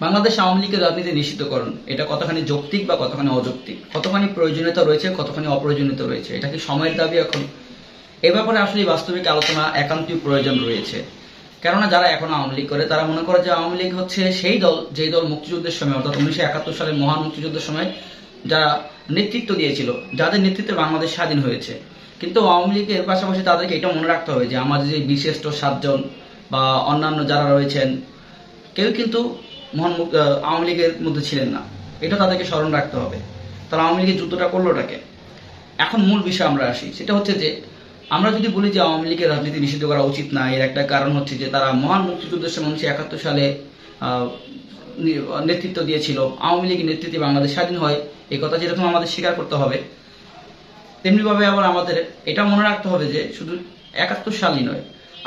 বাংলাদেশ আওয়ামী লীগের রাজনীতি নিষিদ্ধকরণ। এটা কতখানি যৌক্তিক বা কতখানি অযৌক্তিক? কতখানি প্রয়োজনীয়তা রয়েছে, কতখানি অপ্রয়োজনীয়তা রয়েছে? এটা কি সময়ের দাবি এখন? এ ব্যাপারে আসলে বাস্তবিক আলোচনা একান্তই প্রয়োজন রয়েছে। কেননা যারা এখন আওয়ামী লীগ করে, তারা মনে করে যে আওয়ামী লীগ হচ্ছে সেই দল, যেই দল মুক্তিযুদ্ধের সময়, অর্থাৎ উনিশশো একাত্তর সালের মহান মুক্তিযুদ্ধের সময় যারা নেতৃত্ব দিয়েছিল, যাদের নেতৃত্বে বাংলাদেশ স্বাধীন হয়েছে। কিন্তু আওয়ামী লীগের পাশাপাশি তাদেরকে এটা মনে রাখতে হবে যে আমাদের যে বিশিষ্ট সাতজন বা অন্যান্য যারা রয়েছেন, কেউ কিন্তু মহান আওয়ামী লীগের মধ্যে ছিলেন না। এটা তাদেরকে স্মরণ রাখতে হবে। তারা আওয়ামী লীগের যুদ্ধটা করলোটাকে এখন মূল বিষয় আমরা আসি। সেটা হচ্ছে যে, আমরা যদি বলি যে আওয়ামী লীগের রাজনীতি নিষিদ্ধ করা উচিত না, এর একটা কারণ হচ্ছে যে তারা মহান মুক্তিযুদ্ধের সময় উনিশশো একাত্তর সালে নেতৃত্ব দিয়েছিল। আওয়ামী লীগের নেতৃত্বে বাংলাদেশ স্বাধীন হয়। এই কথা যেরকম আমাদের স্বীকার করতে হবে, তেমনিভাবে আবার আমাদের, এটা মনে রাখতে হবে যে শুধু একাত্তর সালই নয়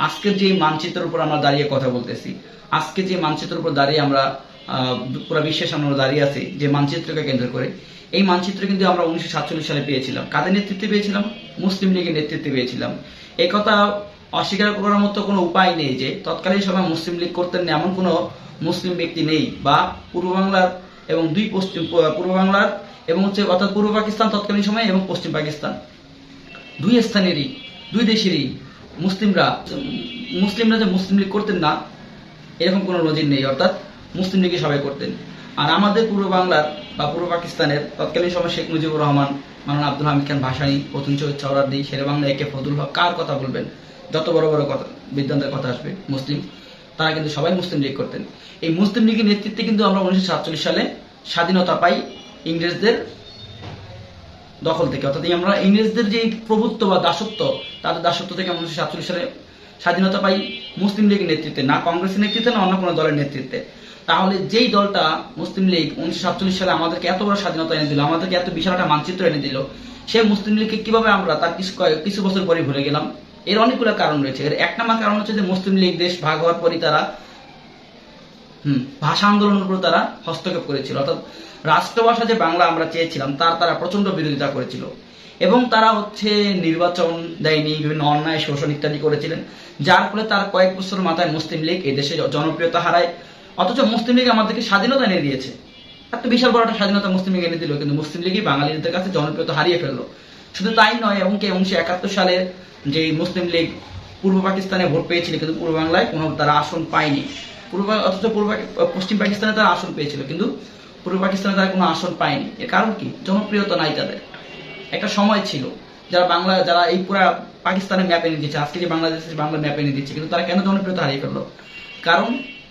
আজকের যে মানচিত্রের উপর আমরা দাঁড়িয়ে কথা বলতেছি, আজকে যে মানচিত্রের উপর দাঁড়িয়ে আমরা পুরো বিশ্বের সামনে দাঁড়িয়ে আছি, যে মানচিত্রকে কেন্দ্র করে, এই মানচিত্র কিন্তু আমরা উনিশশো সাতচল্লিশ সালে পেয়েছিলাম। কাদের নেতৃত্বে পেয়েছিলাম? মুসলিম লীগের নেতৃত্বে পেয়েছিলাম। এই কথা অস্বীকার করার মতো কোনো উপায় নেই যে, তৎকালীন সময় মুসলিম লীগ করতেন না এমন কোনো মুসলিম ব্যক্তি নেই বা পূর্ব বাংলার এবং দুই পশ্চিম, পূর্ব বাংলার এবং হচ্ছে অর্থাৎ পূর্ব পাকিস্তান তৎকালীন সময় এবং পশ্চিম পাকিস্তান। দুই স্থানেরই, দুই দেশেরই মুসলিমরা মুসলিমরা যে মুসলিম লীগ করতেন না, এরকম কোনো নজির নেই, অর্থাৎ মুসলিম লীগই সবাই করতেন? আর আমাদের পূর্ব বাংলার বা পূর্ব পাকিস্তানের তৎকালীন সময় শেখ মুজিবুর রহমান মানন আব্দুল হামিদ খান ভাসানী, প্রথম চৌরাদি শেরে বাংলা একে ফজলুল হক, কার কথা বলবেন? যত বড় বড় কথা বিদ্যান্তের কথা আসবে, মুসলিম, তারা কিন্তু সবাই মুসলিম লীগ করতেন। এই মুসলিম লীগের নেতৃত্বে কিন্তু আমরা উনিশশো সাতচল্লিশ সালে স্বাধীনতা পাই ইংরেজদের দখল থেকে। অর্থাৎ আমরা ইংরেজদের যে প্রভুত্ব বা দাসত্ব, তাদের দাসত্ব থেকে আমরা উনিশশো সাতচল্লিশ সালে স্বাধীনতা পাই মুসলিম লীগের নেতৃত্বে, না কংগ্রেসের নেতৃত্বে, না অন্য কোনো দলের নেতৃত্বে। তাহলে যেই দলটা মুসলিম লীগ উনিশশো সাতচল্লিশ সালে আমাদেরকে এত বড় স্বাধীনতা এনে দিল, আমাদেরকে এত বিশাল একটা মানচিত্র এনে দিল, সেই মুসলিম লীগকে কীভাবে আমরা তার কিছু কয়েক- কিছু বছর পরে ভুলে গেলাম? এর অনেকগুলো কারণ রয়েছে। এর এক নম্বর কারণ হচ্ছে যে মুসলিম লীগ দেশ ভাগ হওয়ার পরই তারা ভাষা আন্দোলনের উপর তারা হস্তক্ষেপ করেছিল। অর্থাৎ রাষ্ট্রভাষা যে বাংলা আমরা চেয়েছিলাম, তার তারা প্রচণ্ড বিরোধিতা করেছিল। এবং তারা হচ্ছে নির্বাচন দেয়নি, বিভিন্ন অন্যায়, শোষণ ইত্যাদি করেছিলেন, যার ফলে তার কয়েক বছর মাথায় মুসলিম লীগ এই দেশে জনপ্রিয়তা হারায়। অথচ মুসলিম লীগ আমাদেরকে স্বাধীনতা এনে দিয়েছে। এত বিশাল বড় একটা স্বাধীনতা মুসলিম লীগ এনে দিল, কিন্তু মুসলিম লীগই বাঙালিদের কাছে জনপ্রিয়তা হারিয়ে ফেলল। শুধু তাই নয় এবং কি উনিশশো একাত্তর সালে যে মুসলিম লীগ পূর্ব পাকিস্তানে ভোট পেয়েছিল, কিন্তু পূর্ব বাংলায় কোনো তারা আসন পায়নি। পূর্ব অথচ পূর্ব পশ্চিম পাকিস্তানে তারা আসন পেয়েছিল, কিন্তু পূর্ব পাকিস্তানে তারা কোনো আসন পায়নি। এর কারণ কি? জনপ্রিয়তা নাই তাদের। একটা সময় ছিল যারা বাংলা যারা এই পুরা পাকিস্তানের ম্যাপ এনে দিচ্ছে আজকে যে বাংলাদেশের বাংলা ম্যাপ এনে দিচ্ছে, কিন্তু তারা কেন জনপ্রিয়তা হারিয়ে ফেলল? কারণ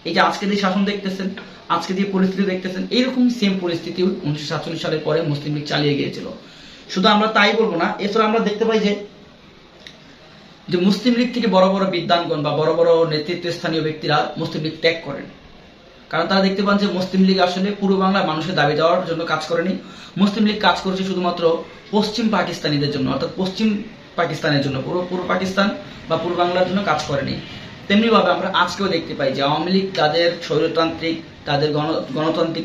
এই যে আজকে যে শাসন দেখতেছেন, আজকে যে পরিস্থিতি দেখতেছেন, এইরকম সেম পরিস্থিতি উনিশশো সাতচল্লিশ সালের পরে মুসলিম লীগ চালিয়ে গিয়েছিল। শুধু আমরা তাই বলব না, এছাড়া আমরা দেখতে পাই যে যে মুসলিম লীগ থেকে বড় বড় বিদ্বানগণ বা বড় বড় নেতৃত্বস্থানীয় ব্যক্তিরা মুসলিম লীগ ত্যাগ করেন। কারণ তারা দেখতে পান যে মুসলিম লীগ আসলে পূর্ব বাংলার মানুষের দাবি দেওয়ার জন্য কাজ করেনি। মুসলিম লীগ কাজ করেছে শুধুমাত্র পশ্চিম পাকিস্তানিদের জন্য, অর্থাৎ পশ্চিম পাকিস্তানের জন্য। পুরো পূর্ব পাকিস্তান বা পূর্ব বাংলার জন্য কাজ করেনি। তেমনিভাবে আমরা আজকেও দেখতে পাই যে আওয়ামী লীগ তাদের স্বৈরতান্ত্রিক, তাদের গণ- গণতান্ত্রিক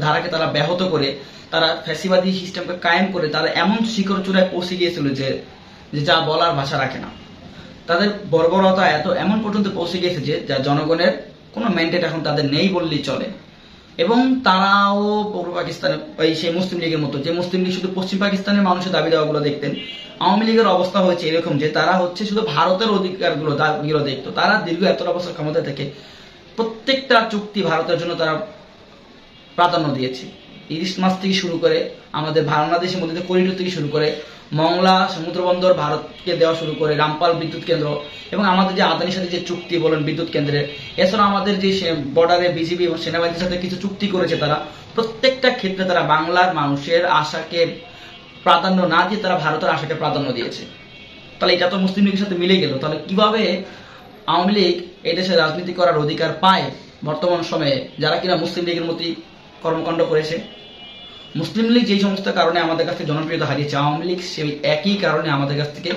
ধারাকে তারা ব্যাহত করে, তারা ফ্যাসিবাদী সিস্টেমকে কায়েম করে তারা এমন শিকড় চূড়ায় পৌঁছে গিয়েছিল যে যা বলার ভাষা রাখে না। তাদের বর্বরতা এত এমন পর্যন্ত পৌঁছে গিয়েছে যে, যা জনগণের কোনো ম্যান্ডেট এখন তাদের নেই বললেই চলে। এবং তারাও পূর্ব পাকিস্তানে এই সেই মুসলিম লীগের মতো, যে মুসলিম লীগ শুধু পশ্চিম পাকিস্তানের মানুষের দাবি দেওয়াগুলো দেখতেন, আওয়ামী লীগের অবস্থা হয়েছে এরকম যে, তারা হচ্ছে শুধু ভারতের অধিকারগুলো দাবিগুলো দেখতো। তারা দীর্ঘ এতটা বছর ক্ষমতা থেকে প্রত্যেকটা চুক্তি ভারতের জন্য তারা প্রাধান্য দিয়েছে। ইলিশ মাছ থেকে শুরু করে আমাদের বাংলাদেশের মধ্যে করিডোর থেকে শুরু করে মংলা সমুদ্র বন্দর ভারতকে দেওয়া শুরু করে রামপাল বিদ্যুৎ কেন্দ্র এবং আমাদের যে আদানির সাথে যে চুক্তি বলেন বিদ্যুৎ কেন্দ্রের এছাড়া আমাদের যে বর্ডারে বিজিবি এবং সেনাবাহিনীর সাথে কিছু চুক্তি করেছে তারা, প্রত্যেকটা ক্ষেত্রে তারা বাংলার মানুষের আশাকে প্রাধান্য না দিয়ে তারা ভারতের আশাকে প্রাধান্য দিয়েছে। তাহলে এটা তো মুসলিম লীগের সাথে মিলে গেল। তাহলে কীভাবে আওয়ামী লীগ এই দেশে রাজনীতি করার অধিকার পায় বর্তমান সময়ে, যারা কিনা মুসলিম লীগের মতোই কর্মকাণ্ড করেছে? মুসলিম লীগ যেই সমস্ত কারণে আমাদের কাছ থেকে জনপ্রিয়তা হারিয়েছে, আওয়ামী লীগ সেই একই কারণে আমাদের কাছ থেকে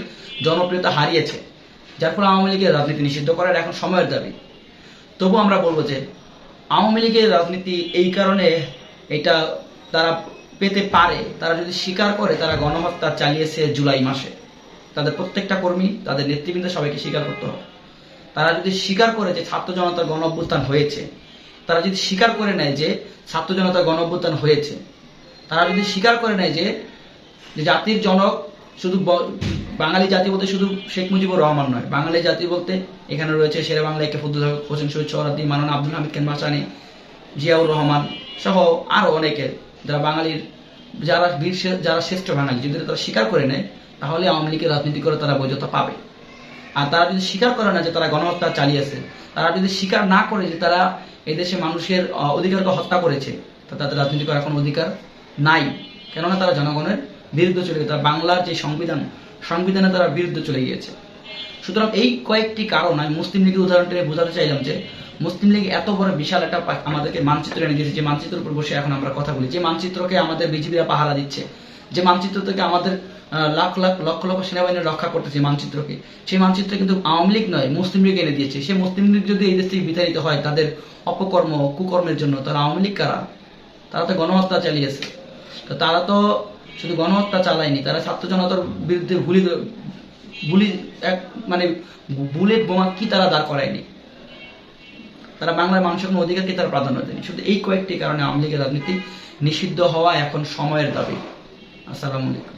জনপ্রিয়তা হারিয়েছে, যার ফলে আওয়ামী লীগের রাজনীতি নিষিদ্ধ করার এখন সময়ের দাবি। তবু আমরা বলব যে, আওয়ামী লীগের রাজনীতি এই কারণে এটা তারা পেতে পারে, তারা যদি স্বীকার করে তারা গণহত্যা চালিয়েছে জুলাই মাসে। তাদের প্রত্যেকটা কর্মী, তাদের নেতৃবৃন্দ সবাইকে স্বীকার করতে হবে। তারা যদি স্বীকার করে যে ছাত্র জনতার গণ হয়েছে, তারা যদি স্বীকার করে নেয় যে ছাত্র জনতার গণ হয়েছে তারা যদি স্বীকার করে নেয় যে জাতির জনক শুধু বাঙালি জাতি বলতে শুধু শেখ মুজিবুর রহমান নয়, বাঙালি জাতি বলতে এখানে রয়েছে শেরে বাংলা একে ফজলুল হোসেন শহীদ সোহরাদ্দি মানান আব্দুল হামিদ খান মাসানি জিয়াউর রহমান সহ আরও অনেকে যারা বাঙালির, যারা বীর যারা শ্রেষ্ঠ বাঙালি, যদি তারা স্বীকার করে নেয়, তাহলে আওয়ামী লীগের রাজনীতি করে তারা বৈধতা পাবে। আর তারা যদি স্বীকার করে না যে তারা গণহত্যা চালিয়েছে, তারা যদি স্বীকার না করে যে তারা এদেশে মানুষের অধিকারকে হত্যা করেছে, তা তাদের রাজনীতি করার কোনো অধিকার নাই। কেননা তারা জনগণের বিরুদ্ধে চলে গেছে, তারা বাংলার যে সংবিধান, সংবিধানে তারা বিরুদ্ধে চলে গিয়েছে। সুতরাং এই কয়েকটি কারণ আমি মুসলিম লীগের উদাহরণ টেনে বোঝাতে চাইলাম যে, মুসলিম লীগ এত বড় বিশাল একটা আমাদেরকে মানচিত্র এনে দিয়েছে, যে মানচিত্রের উপর বসে এখন আমরা কথা বলি। যে মানচিত্রকে আমাদের বিজিবিরা পাহারা দিচ্ছে, যে মানচিত্র থেকে আমাদের লাখ লাখ, লক্ষ লক্ষ সেনাবাহিনী রক্ষা করতেছে মানচিত্রকে, সেই মানচিত্র কিন্তু আওয়ামী লীগ নয়, মুসলিম লীগ এনে দিয়েছে। সেই মুসলিম লীগ যদি এই দেশ থেকে বিতাড়িত হয়, তাদের অপকর্ম, কুকর্মের জন্য তারা আওয়ামী লীগ কারা? তারা তো গণহত্যা চালিয়েছে। তো তারা তো শুধু গণহত্যা চালায়নি, তারা ছাত্র জনতার বিরুদ্ধে গুলি গুলি এক মানে বুলেট বোমা কি তারা দাঁড় করায়নি? তারা বাংলার মানুষের কোনো অধিকারকে তারা প্রাধান্য দেয়নি? শুধু এই কয়েকটি কারণে আওয়ামী লীগের রাজনীতি নিষিদ্ধ হওয়া এখন সময়ের দাবি। আসসালামু আলাইকুম।